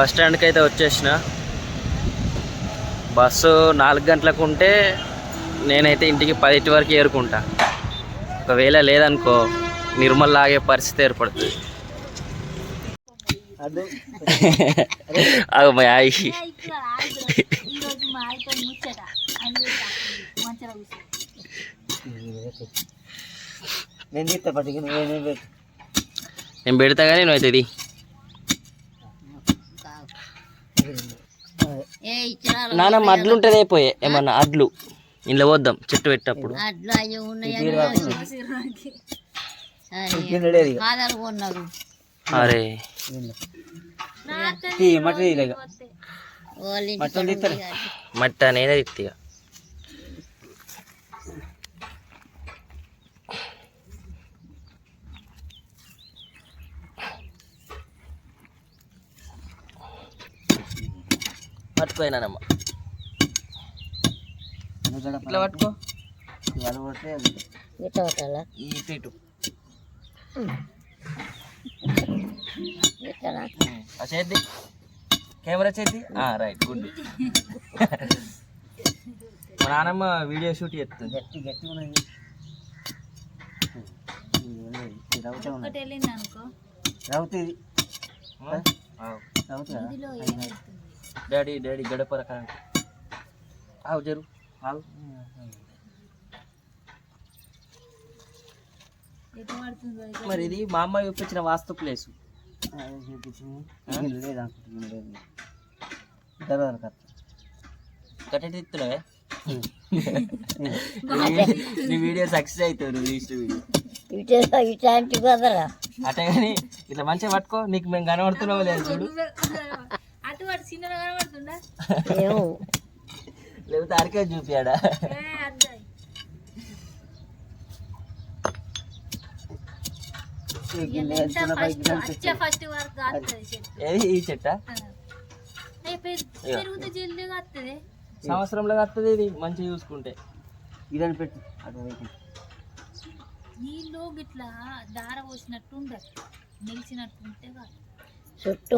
Bus స్టాండ్కి అయితే వచ్చేసిన. బస్సు నాలుగు గంటలకు ఉంటే నేనైతే ఇంటికి పదిటి వరకు ఏరుకుంటా. ఒకవేళ లేదనుకో నిర్మల్ లాగే పరిస్థితి ఏర్పడుతుంది. అదే. అగో మా ఆయి. నేను పెడతా కానీ నువ్వు అవుతుంది ఏ ఇచ్చినా నానమ్మ అడ్లు ఉంటుంది అయిపోయే ఏమన్నా అడ్లు. ఇంట్లో పోద్దాం చెట్టు కొన్నారు అరే. మట్టి నేనే తిత్తిగా. పట్టుకోయినానమ్మ ఇట్లా పట్టుకో. ఇటు చేద్ది కెమెరా చేద్ది రైట్ గుడ్. మా నాన్నమ్మ వీడియో షూట్ చేస్తుంది. గట్టి గట్టి ఉన్నది. ఇది రౌతే డాడీ డాడీ గడపర కరెంట్ ఆవు జరు ఆవు మరి ఇది మా అమ్మ చూపించిన వాస్తు ప్లేస్ తిత్తున్నావే నీ వీడియో సక్సెస్ అవుతుంది నువ్వు వీడియో అటే కానీ ఇట్లా మంచిగా పట్టుకో నీకు మేము కనబడుతున్నావు లేదు చూడు. కనబడుతుందా లేకపోతే అరకే చూపియాడా? ఈ చెట్టు. సంవత్సరంలో వస్తుంది ఇది మంచిగా చూసుకుంటే. ఇదని పెట్టు నీళ్ళు గిట్లా దార పోసినట్టు ఉండదు నిలిచినట్టు ఉంటే చుట్టూ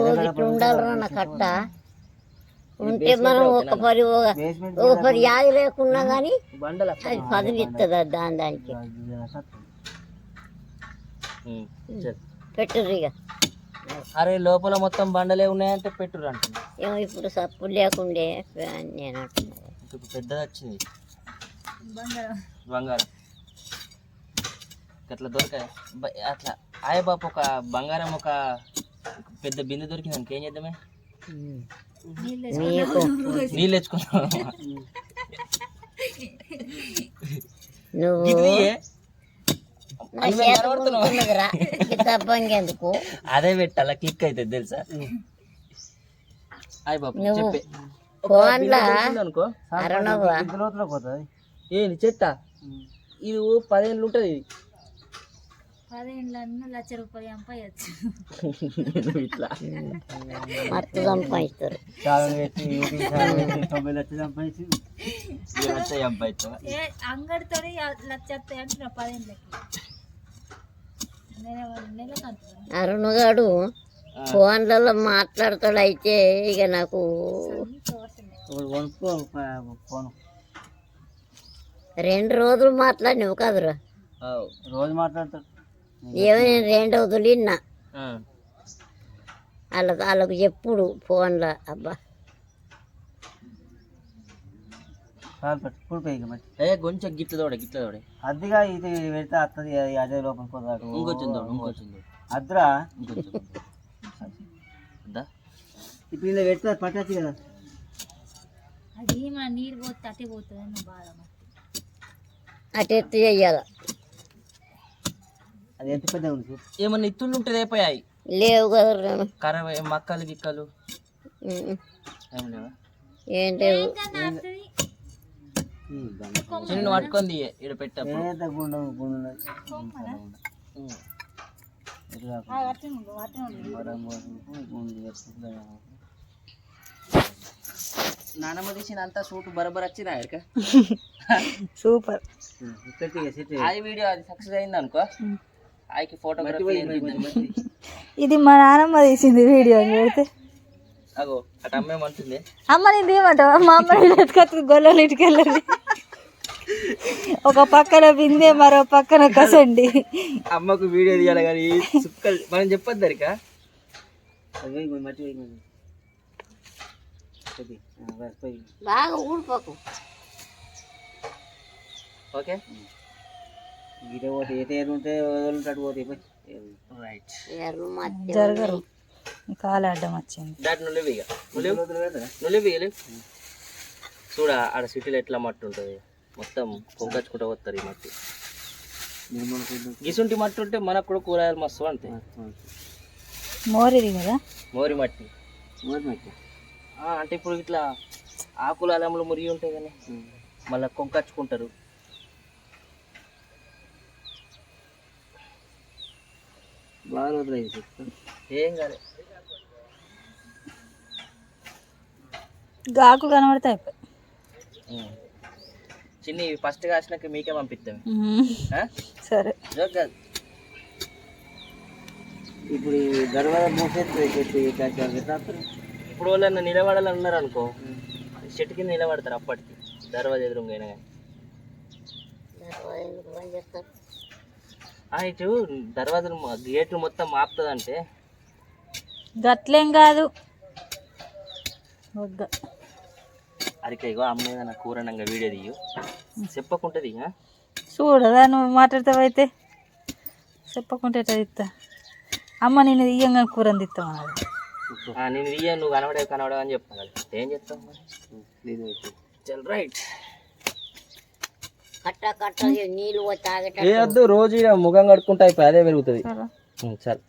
నా కట్ట. ఉంటే మనం ఒక పరి ఒక- పరి యాది లేకున్నా కానీ బండల అది పదిలిస్తుంది దాని దానికి? పెట్టుర్రు ఇక అరే లోపల మొత్తం బండలే ఉన్నాయంటే పెట్టురు అంటున్నా. ఏమో ఇప్పుడు సప్పు లేకుండే నేను అంటున్నా. ఇప్పుడు పెద్దది వచ్చింది. బంగారం. బంగారం. అట్లా దొరకాయి? అట్లా. ఆయ బాపు ఒక బంగారం ఒక పెద్ద బిందె దొరికింది ఏం చేద్దామే? నీళ్ళు నువ్వు అదే పెట్టాలా క్లిక్ అవుతుంది తెలుసా? అయ్య నువ్వు చెప్పే. అనుకో. ఏంది చెత్త? ఇది ఓ పదేళ్ళు ఉంటుంది ఇది. పదేళ్ళన్న లక్ష రూపాయలు ఇట్లా. మత్తు సంపాదిస్తారు. తొంభై లక్షలు సంపాదించి. అంగడితో అంటున్నా అరుణగాడు ఫోన్లలో మాట్లాడతాడు అయితే ఇక నాకు రెండు రోజులు మాట్లాడినవు కదరా. రోజు మాట్లాడతాడు. ఏమో నేను రెండు విన్నా. వాళ్ళ వాళ్ళకు చెప్పుడు ఫోన్లో అబ్బా. కొంచెం గిట్ల తోడే గిట్ల తోడే. అద్దెగా ఇది పెడితే వస్తుంది అది అదే లోపల పోతాడు. ఇంకొంచెం తోడు ఇంకొంచెం తోడు. అద్దురా ఇంకొంచెం దా ఇప్పుడు ఇలా పెడితే పట్టచ్చు కదా. అది మన నీరు పోతే అటే పోతుంది బాధ. అటు ఎత్తు చెయ్యాల అది ఎంత పెద్ద ఉంది. ఏమన్నా ఇత్తులు ఉంటుంది అయిపోయాయి లేవు కదరా కర్ర మక్కలు గిక్కలు. ఏం లేవా? ఏం లేవు. ఈ గంగ. చిన్న పట్టుకుంది ఇక్కడ పెట్టప్పుడు. నానమ్మ తీసిన అంతా సూట్ బరబర్ వచ్చినా సూపర్. ఇక సెట్ ఆ వీడియో అది సక్సెస్ అయింది అనుకో ఆయనకి ఫోటోగ్రఫీ ఇది మా నాన్నమ్మ తీసింది వీడియో పెడితే. అగో అటు అమ్మేమంటుంది అమ్మ నేను ఏమంటావా మా అమ్మ గొల్లలు ఇటుకెళ్ళదు ఒక పక్కన బిందె మరో పక్కన కసండి. అమ్మకు వీడియో తీయాలి కానీ సుక్కలు మనం చెప్పొద్దు. బాగా ఊడిపోకు. ఓకే? ఇటే పోతే ఉంటే వదులుతాడు పోతే రైట్ జరగరు. కాలు అడ్డం వచ్చింది. దాటి నువ్వు ఇక. నువ్వు ఇక చూడ ఆడ సిటీలో ఎట్లా మట్టి ఉంటుంది? మొత్తం కొంకచ్చుకుంటూ వస్తారు ఈ మట్టి. గిసుంటి మట్టి ఉంటే మనకు కూడా కూరగాయలు మస్తు అంతే మోరిది కదా? మోరి మట్టి. మోరి మట్టి. ఆ, అంటే ఇప్పుడు ఇట్లా ఆకులు అలములు మురిగి ఉంటాయి కానీ మళ్ళీ కొంకచ్చుకుంటారు. బాగా వదిలేదు ఏం కాదు గాకులు కనబడితే అయిపోయి. చిన్ని ఫస్ట్ కాసినాక మీకే పంపిస్తాం? సరే. జోక్ కాదు. ఇప్పుడు ఈ దర్వాజా మూసేస్తే చెట్టు? ఇప్పుడు వాళ్ళని నిలబడాలని ఉన్నారు అనుకో చెట్టు కింద నిలబడతారు అప్పటికి. దర్వాజా ఎదురుగా కానీ చేస్తారు. ఆ, ఇటు దర్వాజలు గేట్లు మొత్తం మాపుతుందంటే గట్లేం కాదు. వద్ద. అరికే ఇగో అమ్మ ఏదైనా కూరనంగా వీడియో తీయు. చెప్పకుంటుంది ఆ? చూడదా నువ్వు మాట్లాడతావైతే. చెప్పకుంటే ఎట్లా తిత్తా అమ్మ నేను ఇయ్యంగా కూరని ఆ, నేను తీయ నువ్వు కనబడే కనబడే అని చెప్తాను కదా ఏం చెప్తావు. చల్ రైట్ కట్ట కట్ట నీళ్ళు తాగేట ఏ వద్దు రోజు ఇక ముఖం కడుక్కుంటే అయిపోయి అదే పెరుగుతుంది. సరే. చాలు